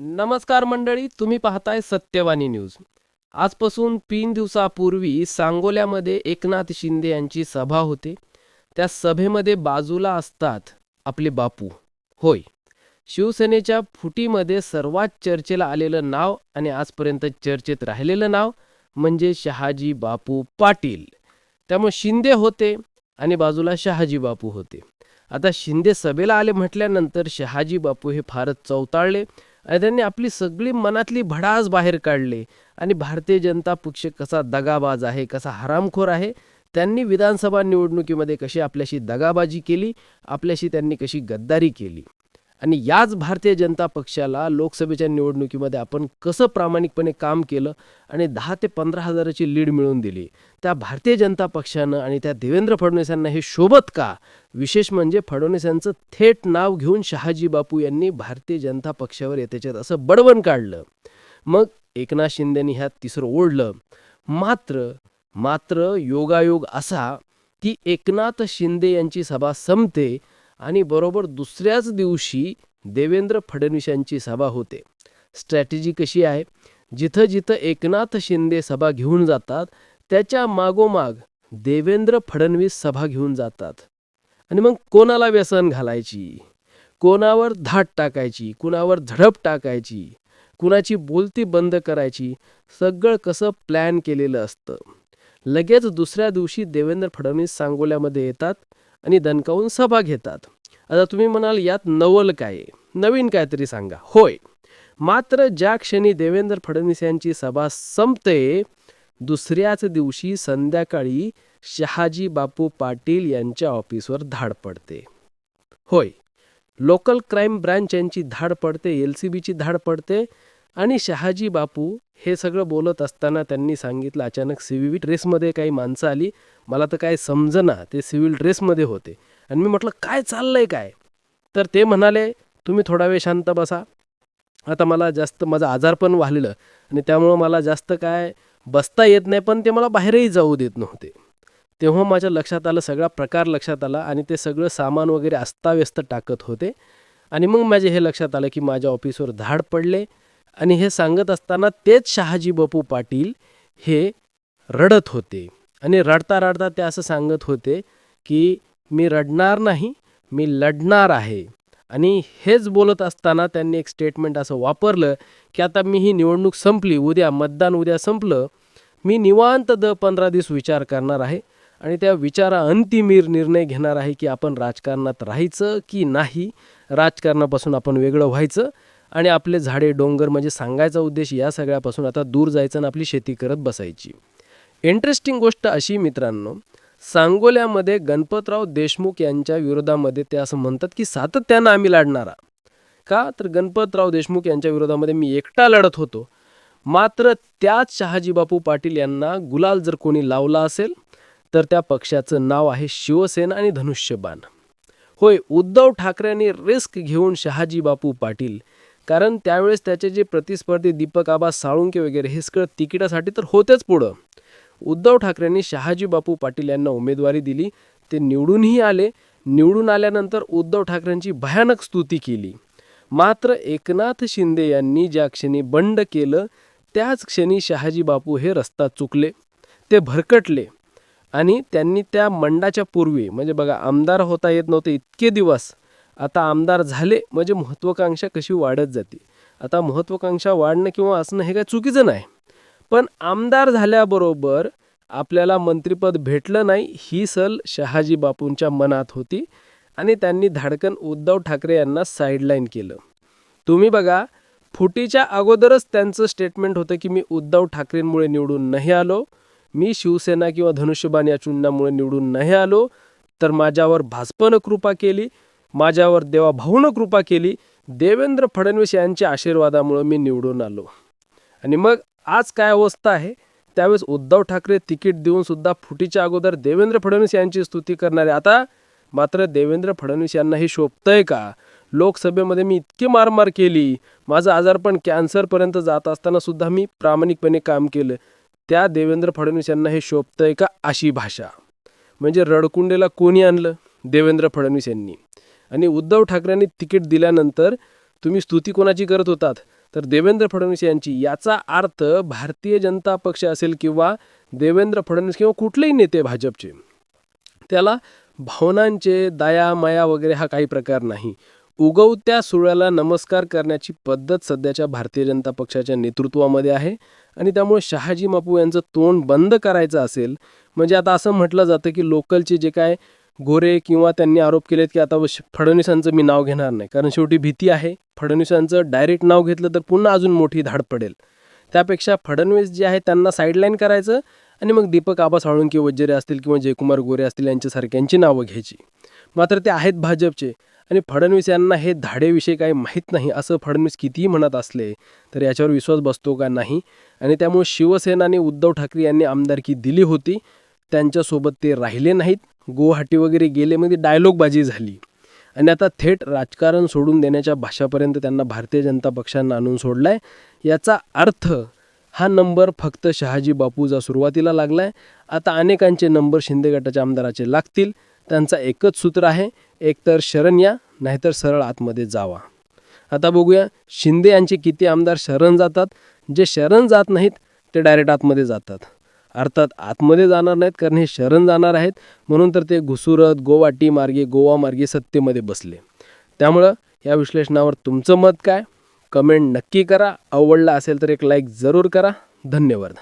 नमस्कार मंडळी तुम्ही पाहताय सत्यवाणी न्यूज. आजपासून तीन दिवसापूर्वी सांगोल्यामध्ये एकनाथ शिंदे यांची सभा होते. त्या सभेमध्ये बाजूला असतात आपले बापू. होय शिवसेनेच्या फुटीमध्ये सर्वात चर्चेला आलेलं नाव आणि आजपर्यंत चर्चेत राहिलेलं नाव म्हणजे शहाजी बापू पाटील. त्यामुळे शिंदे होते आणि बाजूला शहाजी बापू होते. आता शिंदे सभेला आले म्हटल्यानंतर शहाजी बापू हे फारच चौताळले. आणि त्यांनी आपली सगळी मनातली भडास बाहेर काढले. आणि भारतीय जनता पक्ष कसा दगाबाज आहे कसा हरामखोर आहे त्यांनी विधानसभा निवडणुकीमध्ये कशी आपल्याशी दगाबाजी केली आपल्याशी त्यांनी कशी गद्दारी केली. आणि याच भारतीय जनता पक्षाला लोकसभेच्या निवडणुकीमध्ये आपण कसं प्रामाणिकपणे काम केलं आणि दहा ते पंधरा हजाराची लीड मिळवून दिली त्या भारतीय जनता पक्षानं आणि त्या देवेंद्र फडणवीस यांना हे शोभत का? विशेष म्हणजे फडणवीस यांचं थेट नाव घेऊन शहाजी बापू यांनी भारतीय जनता पक्षावर येत्याच्यात असं बडवण काढलं. मग एकनाथ शिंदेनी ह्यात तिसरं ओढलं. मात्र मात्र योगायोग असा की एकनाथ शिंदे यांची सभा संपते आणि बरोबर दुसऱ्याच दिवशी देवेंद्र फडणवीस यांची सभा होते. स्ट्रॅटेजी कशी आहे? जिथं जिथं एकनाथ शिंदे सभा घेऊन जातात त्याच्या मागोमाग देवेंद्र फडणवीस सभा घेऊन जातात. आणि मग कोणाला व्यसन घालायची? कोणावर धाट टाकायची? कुणावर झडप टाकायची? कुणाची बोलती बंद करायची? सगळं कसं प्लॅन केलेलं असतं? लगेच दुसऱ्या दिवशी देवेंद्र फडणवीस सांगोल्यामध्ये येतात आणि दणकावून सभा घेतात. आता तुम्ही म्हणाल यात नवल काय? नवीन काहीतरी सांगा. होय. मात्र ज्या क्षणी देवेंद्र फडणवीस यांची सभा संपते दुसऱ्याच दिवशी संध्याकाळी शहाजी बापू पाटील यांच्या ऑफिसवर धाड पडते. होय. लोकल क्राईम ब्रँच यांची धाड पडते एल सी बीची धाड पडते आणि शहाजी बापू हे सगळं बोलत असताना त्यांनी सांगितलं अचानक सिव्हिल ड्रेसमध्ये काही माणसं आली. मला तर काय समजना ते सिव्हिल ड्रेसमध्ये होते. आणि मी म्हटलं काय चाललं आहे काय? तर ते म्हणाले तुम्ही थोडा वेळ शांत बसा. आता मला जास्त माझं आजार पण वाहलेलं आणि त्यामुळं मला जास्त काय बसता येत नाही पण ते मला बाहेरही जाऊ देत नव्हते. तेव्हा माझ्या लक्षात आलं सगळा प्रकार लक्षात आला आणि ते सगळं सामान वगैरे अस्ताव्यस्त टाकत होते. आणि मग माझे हे लक्षात आलं की माझ्या ऑफिसवर धाड पडले. आणि हे सांगत असताना तेच शहाजी बापू पाटील हे रडत होते. आणि रडता रडता ते असं सांगत होते की मी रडणार नाही मी लढणार आहे. आणि हेच बोलत असताना त्यांनी एक स्टेटमेंट असं वापरलं की आता मी ही निवडणूक संपली उद्या मतदान उद्या संपलं मी निवांत द पंधरा दिवस विचार करणार आहे आणि त्या विचारा अंतिमीर निर्णय घेणार आहे की आपण राजकारणात राहायचं की नाही राजकारणापासून आपण वेगळं व्हायचं आणि आपले झाडे डोंगर म्हणजे सांगायचा उद्देश या सगळ्यापासून आता दूर जायचं आणि आपली शेती करत बसायची. इंटरेस्टिंग गोष्ट अशी मित्रांनो सांगोल्यामध्ये गणपतराव देशमुख यांच्या विरोधामध्ये ते असं म्हणतात की सातत्यानं आम्ही लढणारा. का? तर गणपतराव देशमुख यांच्या विरोधामध्ये मी एकटा लढत होतो. मात्र त्याच शहाजीबापू पाटील यांना गुलाल जर कोणी लावला असेल तर त्या पक्षाचं नाव आहे शिवसेना आणि धनुष्यबाण. होय उद्धव ठाकरेंनी रिस्क घेऊन शहाजीबापू पाटील कारण त्यावेळेस त्याचे जे प्रतिस्पर्धी दीपक आबा साळुंके वगैरे हे सगळं तिकिटासाठी तर होतेच पुढं. उद्धव ठाकरेंनी शहाजी बापू पाटील यांना उमेदवारी दिली ते निवडूनही आले. निवडून आल्यानंतर उद्धव ठाकरेंची भयानक स्तुती केली. मात्र एकनाथ शिंदे यांनी ज्या क्षणी बंड केलं त्याच क्षणी शहाजी बापू हे रस्ता चुकले ते भरकटले. आणि त्यांनी त्या मंडाच्या पूर्वी म्हणजे बघा आमदार होता येत नव्हते इतके दिवस आता आमदार झाले म्हणजे महत्त्वाकांक्षा कशी वाढत जाते? आता महत्त्वाकांक्षा वाढणं किंवा असणं हे काय चुकीचं नाही. पण आमदार झाल्याबरोबर आपल्याला मंत्रिपद भेटलं नाही ही सल शहाजी बापूंच्या मनात होती आणि त्यांनी धाडकन उद्धव ठाकरे यांना साईडलाईन केलं. तुम्ही बघा फुटीच्या अगोदरच त्यांचं स्टेटमेंट होतं की मी उद्धव ठाकरेंमुळे निवडून नाही आलो मी शिवसेना किंवा धनुष्यबाण या चुन्नामुळे निवडून नाही आलो तर माझ्यावर भाजपनं कृपा केली माझ्यावर देवाभाऊनं कृपा केली. देवेंद्र फडणवीस यांच्या आशीर्वादामुळं मी निवडून आलो. आणि मग आज काय अवस्था आहे? त्यावेळेस उद्धव ठाकरे तिकीट देऊन सुद्धा फुटीच्या अगोदर देवेंद्र फडणवीस यांची स्तुती करणारे. आता मात्र देवेंद्र फडणवीस यांना हे शोभतंय का? लोकसभेमध्ये मी इतकी मारमार केली. माझं आजारपण कॅन्सरपर्यंत जात असताना सुद्धा मी प्रामाणिकपणे काम केलं. त्या देवेंद्र फडणवीस यांना हे शोभतंय का अशी भाषा? म्हणजे रडकुंडेला कोणी आणलं? देवेंद्र फडणवीस यांनी. आणि उद्धव ठाकरेंनी तिकीट दिल्यानंतर तुम्ही स्तुती कोणाची करत होतात? तर देवेंद्र फडणवीस यांची. याचा अर्थ भारतीय जनता पक्ष असेल किंवा देवेंद्र फडणवीस किंवा कुठलेही नेते भाजपचे त्याला भावनांचे दया माया वगैरे हा काही प्रकार नाही. उगवत्या सुळ्याला नमस्कार करण्याची पद्धत सध्याच्या भारतीय जनता पक्षाच्या नेतृत्वामध्ये आहे आणि त्यामुळे शहाजी बापू यांचं तोंड बंद करायचं असेल म्हणजे आता असं म्हटलं जातं की लोकलचे जे काय गोरे किंवा त्यांनी आरोप केलेत की आता फडणवीसांचं मी नाव घेणार नाही. कारण शेवटी भीती आहे. फडणवीसांचं डायरेक्ट नाव घेतलं तर पुन्हा अजून मोठी धाड पडेल. त्यापेक्षा फडणवीस जे आहे त्यांना साईडलाईन करायचं आणि मग दीपक आबा साळुंके वज्जरे असतील किंवा जयकुमार गोरे असतील यांच्यासारख्यांची नावं घ्यायची. मात्र ते आहेत भाजपचे आणि फडणवीस यांना हे धाडेविषयी काही माहीत नाही असं फडणवीस कितीही म्हणत असले तर याच्यावर विश्वास बसतो का नाही? आणि त्यामुळे शिवसेना आणि उद्धव ठाकरे यांनी आमदारकी दिली होती. त्यांच्यासोबत ते राहिले नाहीत. गुवाहाटी वगैरे गेले म्हणजे डायलॉगबाजी झाली. आणि आता थेट राजकारण सोडून देण्याच्या भाषापर्यंत त्यांना भारतीय जनता पक्षानं आणून सोडलाय. याचा अर्थ हा नंबर फक्त शहाजी बापूचा सुरुवातीला लागलाय. आता अनेकांचे नंबर शिंदे गटाच्या आमदाराचे लागतील. त्यांचा एकच सूत्र आहे एकतर शरण या नाहीतर सरळ आतमध्ये जावा. आता बघूया शिंदे यांचे किती आमदार शरण जातात. जे शरण जात नाहीत ते डायरेक्ट आतमध्ये जातात. अर्थात आतमध्ये जाणार नाहीत कारण हे शरण जाणार आहेत. म्हणून तर ते घुसुरत गोवाटी मार्गे गोवा मार्गे सत्तेमध्ये बसले. त्यामुळं या विश्लेषणावर तुमचं मत काय? कमेंट नक्की करा. आवडला असेल तर एक लाईक जरूर करा. धन्यवाद.